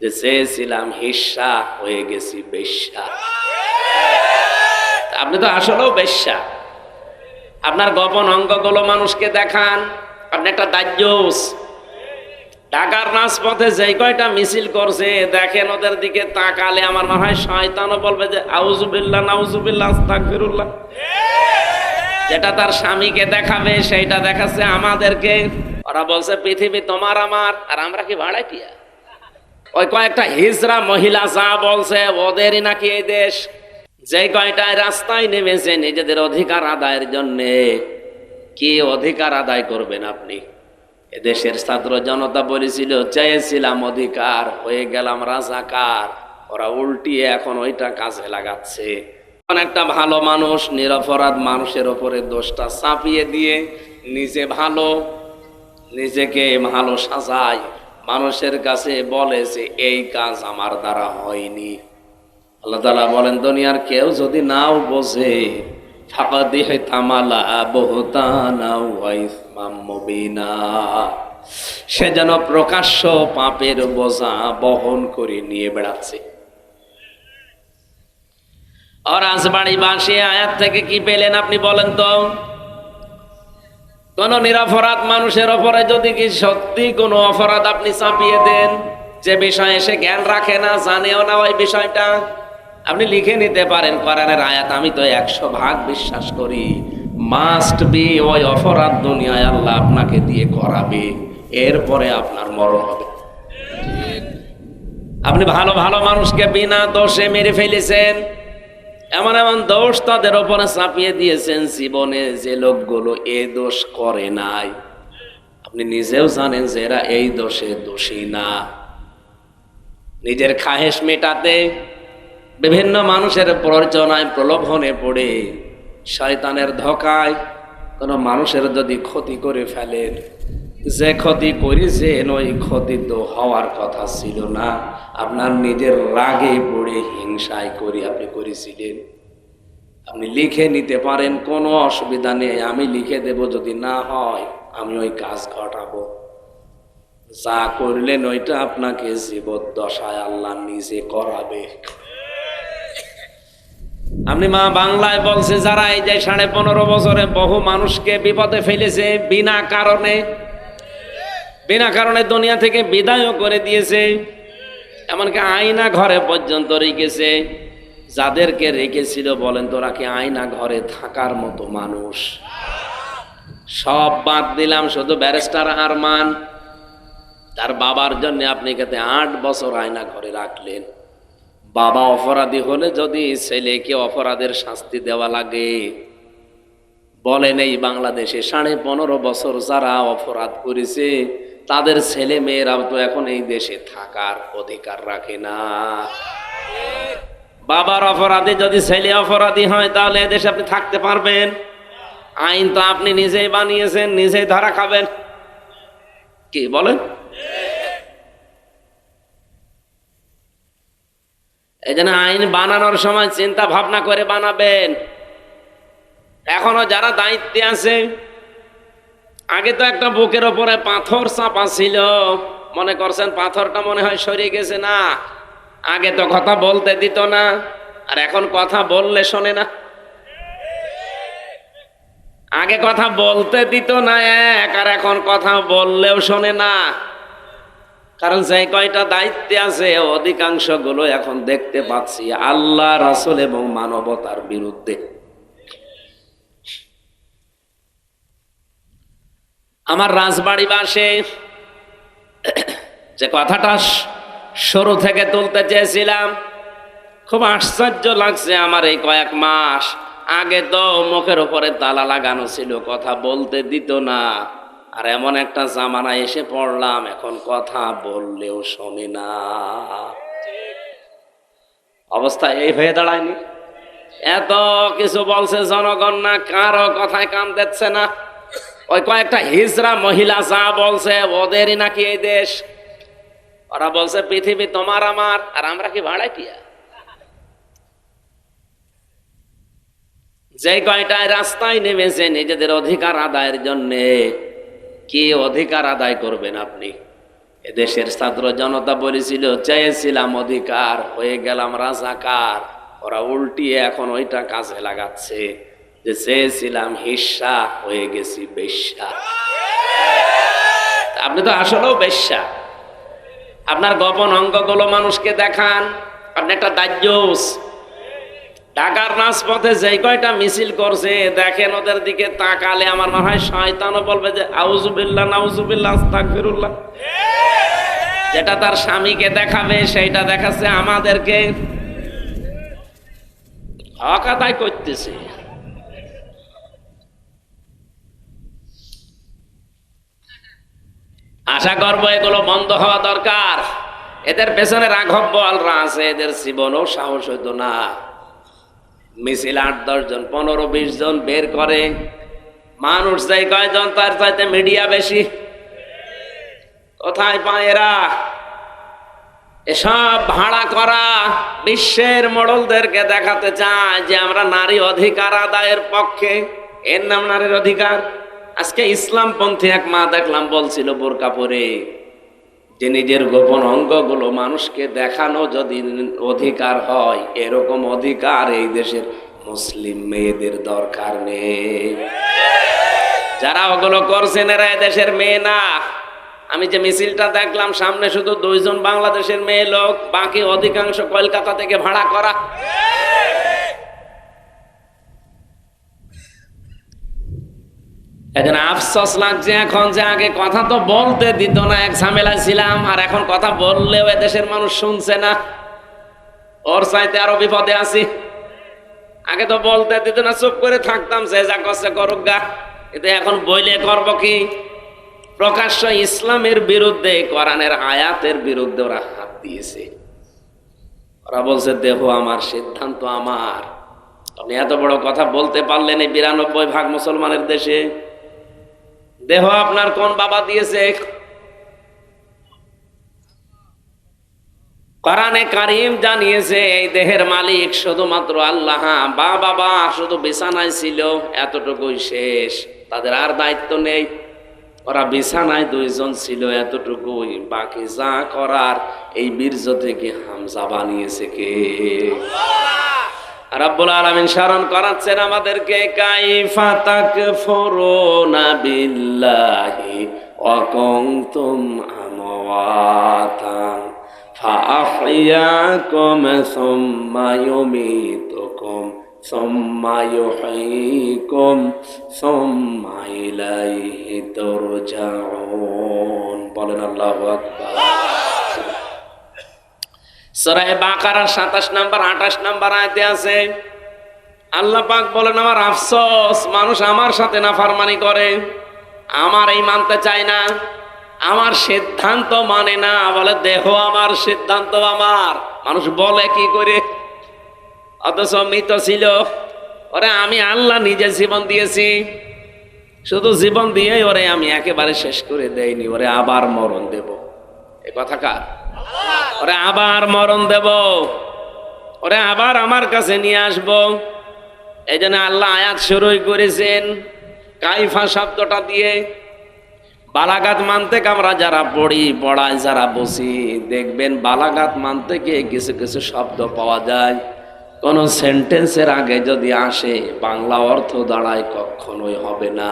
যে চেয়েছিলাম হিসা হয়ে গেছি বেশ্যা। আপনি তো আসলেও বেশ্যা। আপনার গোপন অঙ্গগুলো মানুষকে দেখান। আপনি একটা দাহ্যস ঢাকার রাজপথে যেই কয়টা মিছিল করছে, দেখেন ওদের দিকে তাকালে আমার মনে হয় শয়তানও বলবে যে আউজুবিল্লাহ নাউজুবিল্লাহ আস্তাগফিরুল্লাহ। যেটা তার স্বামীকে দেখাবে, সেইটা দেখাচ্ছে আমাদেরকে। ওরা বলছে, পৃথিবী তোমার আমার, আর আমরা কি ভাড়াটিয়া? ওই কয়েকটা হিজরা মহিলা যা বলছে, ওদেরই নাকি এই দেশ? যে কয়টায় রাস্তায় নেমেছে নিজেদের অধিকার আদায়ের জন্যে, কি অধিকার আদায় করবেন আপনি? এদেশের ছাত্র জনতা বলেছিল, চেয়েছিলাম অধিকার, হয়ে গেলাম রাজাকার। ওরা উল্টিয়ে এখন ওইটা কাজে লাগাচ্ছে। এখন একটা ভালো মানুষ, নিরপরাধ মানুষের ওপরে দোষটা চাপিয়ে দিয়ে নিজে ভালো, নিজেকে ভালো সাজায়। মানুষের কাছে বলে যে, এই কাজ আমার দ্বারা হয়নি। আল্লাহ তালা বলেন, দুনিয়ার কেউ যদি নাও বোঝে সে যেন প্রকাশ্য পাপের বোঝা বহন করে নিয়ে বেড়াচ্ছে। আর রাজবাড়ি বাসী আয়াত থেকে কি পেলেন আপনি বলেন তো? কোন নিরাপরাধ মানুষের ওপরে যদি কি সত্যি কোনো অপরাধ আপনি চাপিয়ে দেন, যে বিষয়ে সে জ্ঞান রাখে না, জানেও না ওই বিষয়টা, আপনি লিখে নিতে পারেন কোরআনের আয়াত, আমি তো একশো ভাগ বিশ্বাস করি। মাস্ট বি ওই অপরাধ দুনিয়ায় আল্লাহ আপনাকে দিয়ে করাবে, এরপরে আপনার মরণ হবে। আপনি ভালো ভালো মানুষকে বিনা দোষে মেরে ফেলেছেন এমন এমন দোষ তাদের ওপরে চাপিয়ে দিয়েছেন জীবনে যে লোকগুলো এ দোষ করে নাই। আপনি নিজেও জানেন যে এরা এই দোষে দোষী না। নিজের খাহেস মেটাতে বিভিন্ন মানুষের প্ররোচনায়, প্রলোভনে পড়ে, শয়তানের ধোকায় কোনো মানুষের যদি ক্ষতি করে ফেলেন যে ক্ষতি করেছেন ওই ক্ষতি তো হওয়ার কথা ছিল না। আপনার নিজের রাগে পড়ে হিংসায় করে আপনি করেছিলেন। আপনি লিখে নিতে পারেন, কোনো অসুবিধা নেই। আমি লিখে দেব, যদি না হয় আমি ওই কাজ ঘটাবো। যা করলেন ওইটা আপনাকে জীবদ্দশায় আল্লাহ নিজে করাবে। আপনি মা বাংলায় বলছে, যারা এই যে সাড়ে পনেরো বছরে বহু মানুষকে বিপদে ফেলেছে, বিনা কারণে বিনা কারণে দুনিয়া থেকে বিদায়ও করে দিয়েছে। এমনকি আয়না ঘরে পর্যন্ত রেখেছে। যাদেরকে রেখেছিল বলেন, তোরা কি আয়না ঘরে থাকার মতো মানুষ? সব বাদ দিলাম, শুধু ব্যারিস্টার আরমান। তার বাবার জন্য আপনি কাতে আট বছর আয়না ঘরে রাখলেন। বাবা অপরাধী হলে যদি ছেলেকে অপরাধের শাস্তি দেওয়া লাগে। বলেন, এই বাংলাদেশে সাড়ে পনেরো বছর যারা অপরাধ করেছে তাদের ছেলে মেয়েরাও তো এখন এই দেশে থাকার অধিকার রাখে না। বাবার অপরাধী যদি ছেলে অপরাধী হয়, তাহলে এদেশে আপনি থাকতে পারবেন। আইন তো আপনি নিজেই বানিয়েছেন, নিজেই ধরা খাবেন। কি বলেন? এই জন্য আইন বানানোর সময় চিন্তা ভাবনা করে বানাবেন। এখনও যারা দায়িত্বে আছে আগে তো একটা বুকের ওপরে পাথর চাপা ছিল। মনে করছেন পাথরটা মনে হয় সরে গেছে না? আগে তো কথা বলতে দিত না। আর এখন কথা বললে শোনে না। আগে কথা বলতে দিত না এক, আর এখন কথা বললেও শোনে না। কারণ যে কয়টা দায়িত্বে আছে অধিকাংশগুলো এখন দেখতে পাচ্ছি আল্লাহ, রাসুল এবং মানবতার বিরুদ্ধে। আমার রাজবাড়ি বাসে যে কথাটা শুরু থেকে তুলতে চেয়েছিলাম, খুব আশ্চর্য লাগছে আমার এই কয়েক মাস। আগে তো মুখের উপরে তালা লাগানো ছিল, কথা বলতে দিত না। আর এমন একটা জামানা এসে পড়লাম, এখন কথা বললেও শোনে না। অবস্থা এই হয়ে দাঁড়ায়নি। এত কিছু বলছে জনগণ না, কারও কথায় কান দিচ্ছে না। ওই কয়েকটা হিজরা মহিলা যা বলছে, ওদেরই নাকি এই দেশ? ওরা বলছে, পৃথিবী তোমার আমার, আর আমরা কি ভাড়াটিয়া যে কয়টায় রাস্তায় নেমেছে নিজেদের অধিকার আদায়ের জন্যে, কি অধিকার আদায় করবেন আপনি? এদেশের ছাত্র জনতা বলেছিল, চেয়েছিলাম অধিকার, হয়ে গেলাম রাজাকার। ওরা উল্টিয়ে এখন ওইটা কাজে লাগাচ্ছে। যে চেয়েছিলাম হিস্সা হয়ে গেছি বেশ্যা। আপনি তো আসলেও বেশ্যা। আপনার গোপন অঙ্গগুলো মানুষকে দেখান। আপনি একটা দাহ্যস ঢাকার রাজপথে যে কয়টা মিছিল করছে, দেখেন ওদের দিকে তাকালে আমার মনে হয় শয়তানও বলবে যে আউজুবিল্লাহ নাউজুবিল্লাহ আস্তাগফিরুল্লাহ। যেটা তার স্বামীকে দেখাবে, সেইটা দেখাচ্ছে আমাদেরকে। হকাতাই করতেছে। আশা করব এগুলো বন্ধ হওয়া দরকার। এদের পেছনে রাঘব বলরা আছে, এদের জীবনও সাহস হইতো না। মিছিল আট, দশ জন, পনেরো, বিশ জন বের করে। মানুষ যাই কয়জন, তার চাইতে মিডিয়া বেশি। কোথায় পায় এরা? এসব ভাড়া করা বিশ্বের মডলদেরকে দেখাতে চায় যে আমরা নারী অধিকার আদায়ের পক্ষে। এর নাম নারীর অধিকার। আজকে ইসলাম ইসলামপন্থী এক মা দেখলাম বলছিল বোরকা পরে যে নিজের গোপন অঙ্গগুলো মানুষকে দেখানো যদি অধিকার হয়, এরকম অধিকার এই দেশের মুসলিম মেয়েদের দরকার নেই। যারা ওগুলো করছেন এরা দেশের মেয়ে না। আমি যে মিছিলটা দেখলাম, সামনে শুধু দুইজন বাংলাদেশের মেয়ে লোক, বাকি অধিকাংশ কলকাতা থেকে ভাড়া করা। এখন আফসোস লাগছে এখন যে আগে কথা তো বলতে দিত না, এক ঝামেলা ছিলাম, আর এখন কথা বললেও দেশের মানুষ শুনছে না। ওর চাইতে আরও বিপদে আছি। আগে তো বলতে দিত না, চুপ করে থাকতাম সে যা করছে করুক গা। কিন্তু এখন বইলে করব কি? প্রকাশ্য ইসলামের বিরুদ্ধে, কোরআনের আয়াতের বিরুদ্ধে ওরা হাত দিয়েছে। ওরা বলছে, দেহ আমার, সিদ্ধান্ত আমার। আপনি এত বড় কথা বলতে পারলেন এই বিরানব্বই ভাগ মুসলমানের দেশে। দেহ আপনার কোন বাবা দিয়েছে? কোরআনে কারিম জানিয়েছে, এই দেহের মালিক শুধুমাত্র আল্লাহ, বা বাবা শুধু বিছানায় ছিল, এতটুকুই শেষ। তাদের আর দায়িত্ব নেই। ওরা বিছানায় দুইজন ছিল, এতটুকুই। বাকি যা করার, এই বীর্য থেকে হামজা বানিয়েছে কে? রাব্বুল আলামিন শরণ করাচ্ছেন আমাদেরকে, কাইফা তাকফুরুনা বিল্লাহি ওয়া কুনতুম আমওয়াতা ফাআহইয়াকুম সুম্মা ইউমীতুকুম, সুম্মা ইউহয়ীকুম সুম্মা ইলাইহি তুরজাউন। বলেন আল্লাহু আকবার আল্লাহু আকবার। সরাই বাকারার সাতাশ নাম্বার, আঠাশ নাম্বার আয়তে আছে, আল্লাহ পাক বলেন, আমার আফসোস, মানুষ আমার সাথে না ফারমানি করে, আমার এই মানতে চায় না, আমার সিদ্ধান্ত মানে না, বলে দেহ আমার সিদ্ধান্ত আমার। মানুষ বলে, কি করে? অথচ মৃত ছিল। ওরে, আমি আল্লাহ নিজে জীবন দিয়েছি। শুধু জীবন দিয়ে ওরে আমি একেবারে শেষ করে দেয়নি ওরে, আবার মরণ দেব। এ কথা কার? ওরে আবার মরণ দেব। ওরে আবার আমার কাছে নিয়ে আসব। এই জন্য আল্লাহ আয়াত শুরুই করেছেন, কাইফা শব্দটা দিয়ে, বালাগাত মানতে আমরা যারা পড়ি, পড়ায় যারা বসি, দেখবেন বালাগাত মানতে গিয়ে কিছু কিছু শব্দ পাওয়া যায়। কোন সেন্টেন্সের আগে যদি আসে, বাংলা অর্থ দাঁড়ায় কখনোই হবে না।